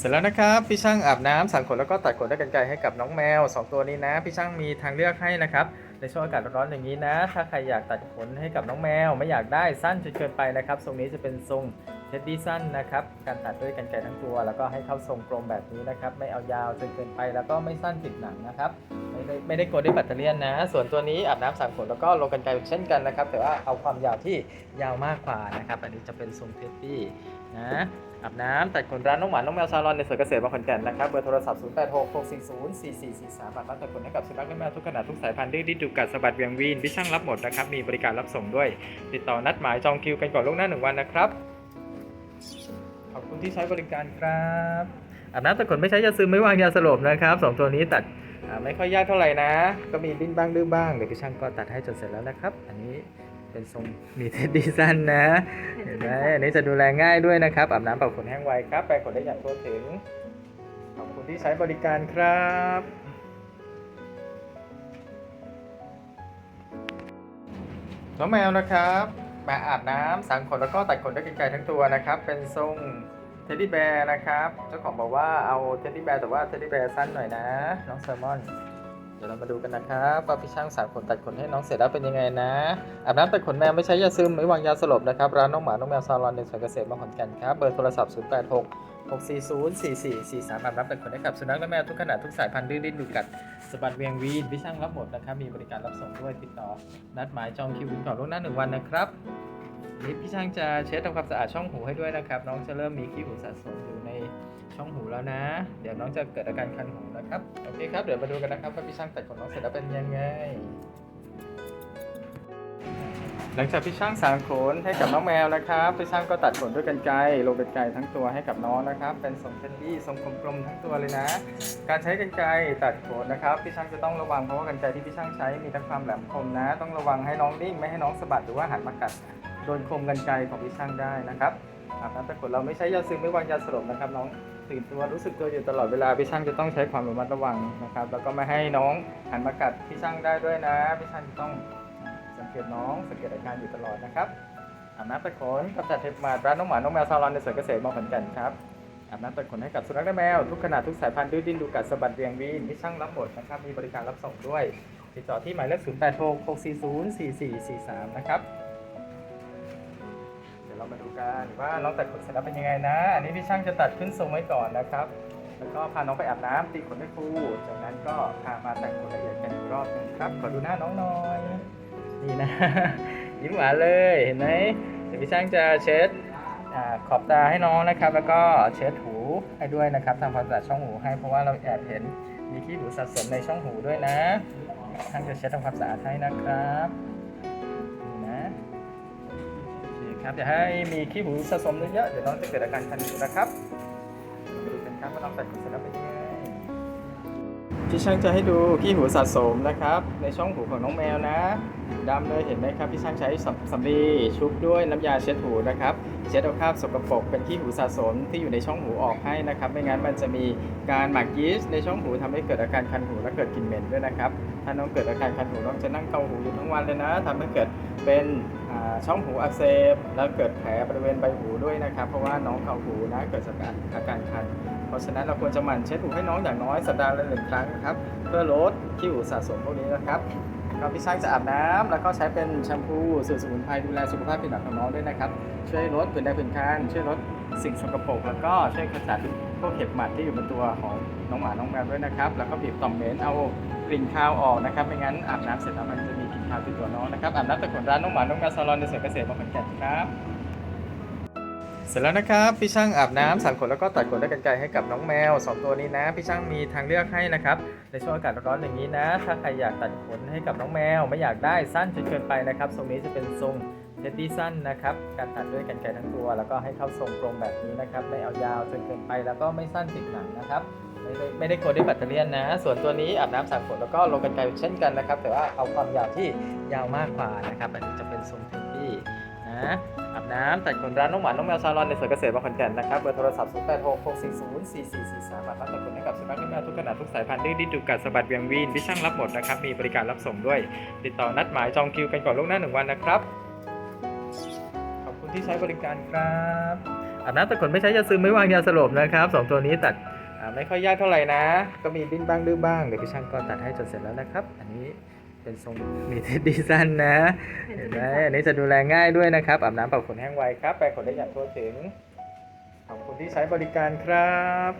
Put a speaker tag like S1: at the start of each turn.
S1: เสร็จแล้วนะครับ พี่ช่างอาบน้ำสั่งขนแล้วก็ตัดขนด้วยกันไกรให้กับน้องแมว 2 ตัวนี้นะ พี่ช่างมีทางเลือกให้นะครับในช่วงอากาศร้อนๆอย่างนี้นะ ถ้าใครอยากตัดขนให้กับน้องแมว ไม่อยากได้สั้นจนเกินไปนะครับทรงนี้จะเป็นทรงเท็ดดี้สั้นนะครับการตัดด้วยกันไกรทั้งตัว แล้วก็ให้เข้าทรงกลมแบบนี้นะครับไม่เอายาวจนเกินไปแล้วก็ไม่สั้นติดหนังนะครับไม่ได้ไม่ได้กดด้วยแบตเตอรี่นะ ส่วนตัวนี้อาบน้ำสั่งขนแล้วก็ลงกันไกรเช่นกันนะครับแต่ว่าเอาความยาวที่ยาวมากกว่านะครับอันนี้จะเป็นทรงเท็ดดี้นะ อาบน้ำตัดขนร้านน้องหมาน้องแมวซาลอนในสวนเกษตรบางขอนแก่นนะครับ เบอร์โทรศัพท์ 0 8 6 6 4 0 4 4 4 3บัตรรับตัดขนให้กับสุนัขและแมวทุกขนาดทุกสายพันธุ์ดื้อดิ้นดุกัดสะบัดเวียงวีนพี่ช่างรับหมดนะครับ มีบริการรับส่งด้วย ติดต่อนัดหมายจองคิวกันก่อนล่วงหน้าหนึ่งวันนะครับ ขอบคุณที่ใช้บริการครับอาบน้ำตัดขนไม่ใช้ยาซึมไม่วางยาสลบนะครับสองตัวนี้ตัดไม่ค่อยยากเท่าไหร่นะ ก็มีดิ้นบ้างดื้อบ้างเดี๋ยวพี่ช่างก็ตัดให้จนเสร็จแล้วนะครับ อันนี้ เป็นทรงมีเทดดี้สั้นนะเห็นไหมอันนี้จะดูแลง่ายด้วยนะครับอาบน้ำเป่าขนแห้งไวครับแปรงขนได้อย่างทั่วถึงขอบคุณที่ใช้บริการครับน้องแมวนะครับมาอาบน้ำสังขนแล้วก็ตัดขนด้วยกรรไกรทั้งตัวนะครับ เป็นทรงเท็ดดี้แบร์นะครับเจ้าของบอกว่าเอาเท็ดดี้แบร์แต่ว่าเท็ดดี้แบร์สั้นหน่อยนะน้องแซลมอน ดี๋ยวเรามาดูกันนะครับว่าพี่ช่างสารขนตัดขนให้น้องเสร็จแล้วเป็นยังไงนะอาบน้ำตัดขนแมวไม่ใช้ยาซึมไม่วางยาสลบนะครับร้านน้องหมาน้องแมวซาลอนในสวนเกษตรบาขอนแก่นครับเบอร์โทรศัพท์ 0 8 6 6 4 0 4 4 4 3อาบน้ำตัดขนให้กับสุนัขและแมวทุกขนาดทุกสายพันธุ์ดื้อดิ้นดุกัดสบัดเวียงวีนพี่ช่างรับหมดนะครับมีบริการรับส่งด้วยติดต่อนัดหมายจองคิวก่อนล่วงหน้าหนึ่งวันนะครับ นี่พี่ช่างจะเช็ดทำความสะอาดช่องหูให้ด้วยนะครับ น้องจะเริ่มมีขี้หูสะสมอยู่ในช่องหูแล้วนะ เดี๋ยวน้องจะเกิดอาการคันหูนะครับโอเคครับเดี๋ยวมาดูกันนะครับว่าพี่ช่างตัดขนน้องเสร็จแล้วเป็นยังไง หลังจากพี่ช่างสางขนให้กับน้องแมวนะครับพี่ช่างก็ตัดขนด้วยกันไกรลงกันไกรทั้งตัวให้กับน้องนะครับ เป็นทรงเทนดี้ทรงกลมๆทั้งตัวเลยนะ การใช้กันไกรตัดขนนะครับพี่ช่างจะต้องระวังเพราะว่ากันไกรที่พี่ช่างใช้มีทั้งความแหลมคมนะ ต้องระวังให้น้องนิ่งไม่ให้น้องสะบัดหรือว่าหันมากัด โดนคมกันไกรของพี่ช่างได้นะครับอาบน้ำตัดขนเราไม่ใช้ยาซึมไม่วางยาสลบนะครับน้องตื่นตัวรู้สึกตัวอยู่ตลอดเวลาพี่ช่างจะต้องใช้ความระมัดระวังนะครับ แล้วก็ไม่ให้น้องหันมากัดพี่ช่างได้ด้วยนะพี่ช่างจะต้องสังเกตน้องสังเกตอาการอยู่ตลอดนะครับอาบน้ำตัดขนกับจัดเทปมาร้านน้องหมาน้องแมวซาลอนในสวนเกษตรมอขอนแก่นครับอาบน้ำตัดขนให้กับสุนัขและแมว ทุกขนาดทุกสายพันธุ์ดื้อดิ้นดูกัดสะบัดเรียงวีนที่ช่างรับหมดนะครับมีบริการรับส่งด้วย ติดต่อที่หมายเลข 0 8 6 6 4 0 4 4 4 3 นะครับเดี๋ยวเรา มาดูกันว่าน้องตัดขนเสร็จแล้วเป็นยังไงนะ อันนี้พี่ช่างจะตัดขึ้นทรงไว้ก่อนนะครับ แล้วก็พาน้องไปอาบน้ำตีขนให้ฟูจากนั้นก็พามาแต่งขนละเอียดกันอีกรอบหนึงครับขอดูหน้าน้องหน่อยนี่นะ ยิ้มหวานเลยเห็นไหมเดี๋ยวพี่ช่างจะเช็ดอขอบตาให้น้องนะครับ แล้วก็เช็ดหูให้ด้วยนะครับทำความสะอาดช่องหูให้เพราะว่าเราแอบเห็นมีขี้หูสะสมในช่องหูด้วยนะช่างจะเช็ดทำความสะอาดให้นะครับ ครับอย่าให้มีขี้หูสะสมเยอะๆเดี๋ยวน้องจะเกิดอาการคันหูนะครับมาดูกันครับว่าน้องตัดขนเสร็จแล้วเป็นยังไงพี่ช่างจะให้ดูขี้หูสะสมนะครับ ในช่องหูของน้องแมวนะดำเลยเห็นไหมครับพี่ช่างใช้สำสำลีชุบด้วยน้ำยาเช็ดหูนะครับ เช็ดเอาคราบสกปรกเป็นขี้หูสะสมที่อยู่ในช่องหูออกให้นะครับ ไม่งั้นมันจะมีการหมักยีสต์ในช่องหูทำให้เกิดอาการคันหูและเกิดกลิ่นเหม็นด้วยนะครับถ้าน้องเกิดอาการคันหูน้องจะนั่งเกาหูอยู่ทั้งวันเลยนะทำให้เกิดเป็น ช่องหูอักเสบแล้วเกิดแผลบริเวณใบหูด้วยนะครับ เพราะว่าน้องเกาหูนะเกิดจากอาการคัน เพราะฉะนั้นเราควรจะหมั่นเช็ดหูให้น้องอย่างน้อยสัปดาห์ละหนึ่งครั้งครับ เพื่อลดขี้หูสะสมพวกนี้นะครับเราพี่ช่างจะอาบน้ำแล้วก็ใช้เป็นแชมพูสูตรสมุนไพรดูแลสุขภาพผิวหนังของน้องด้วยนะครับ ช่วยลดผื่นแดงผื่นคันช่วยลดสิ่งสกปรกแล้วก็ช่วยขจัดพวกเห็บหมัดที่อยู่บนตัวของน้องหมาน้องแมวด้วยนะครับ แล้วก็บีบต่อมเหม็นเอา กลิ่นคาวออกนะครับไม่งั้นอาบน้ำเสร็จแล้วมันจะมีกลิ่นคาวติดตัวน้องนะครับอาบน้ำตะกนร้านน้องหมาน้องแมวซาลอนในสวนเกษตรบาขอนแก่นครับเสร็จแล้วนะครับพี่ช่างอาบน้ำสั่งขนแล้วก็ตัดขนด้วยกันไกรให้กับน้องแมว 2 ตัวนี้นะ พี่ช่างมีทางเลือกให้นะครับในช่วงอากาศร้อนอย่างนี้นะ ถ้าใครอยากตัดขนให้กับน้องแมว ไม่อยากได้สั้นจนเกินไปนะครับทรงนี้จะเป็นทรงเท็ดดี้สั้นนะครับการตัดด้วยกันไกรทั้งตัว แล้วก็ให้เข้าทรงกลมแบบนี้นะครับไม่เอายาวจนเกินไปแล้วก็ไม่สั้นติดหนังนะครับ ไม่ได้ไม่ได้กดด้วยแบตเตอรี่นะ ส่วนตัวนี้อาบน้ำสั่งขนแล้วก็ลงกันไกรเช่นกันนะครับ แต่ว่าเอาความยาวที่ยาวมากกว่านะครับ อันนี้จะเป็นทรงเท็ดดี้นะอาบน้ำตัดขนร้านน้องหมาน้องแมวซาลอนในสวนเกษตรบางขอนแก่นนะครับ เบอร์โทรศัพท์ 0 8 6 6 4 0 4 4 4 3บัตรรับตัดขนให้กับสุนัขและแมวทุกขนาดทุกสายพันธุ์ดื้อดิ้นดุกัดสะบัดเวียงวีนพี่ช่างรับหมดนะครับ มีบริการรับส่งด้วย ติดต่อนัดหมายจองคิวกันก่อนล่วงหน้าหนึ่งวันนะครับ ขอบคุณที่ใช้บริการครับอาบน้ำตัดขนไม่ใช้ยาซึมไม่วางยาสลบนะครับสองตัวนี้ตัด ไม่ค่อยยากเท่าไหร่นะ ก็มีดิ้นบ้างดื้อบ้าง เดี๋ยวพี่ช่างก็ตัดให้จนเสร็จแล้วนะครับ อันนี้เป็นทรงมีเทดดี้สั้นนะเห็นไหมอันนี้จะดูแลง่ายด้วยนะครับอาบน้ำเป่าขนแห้งไวครับแปรงขนได้อย่างทั่วถึงขอบคุณที่ใช้บริการครับ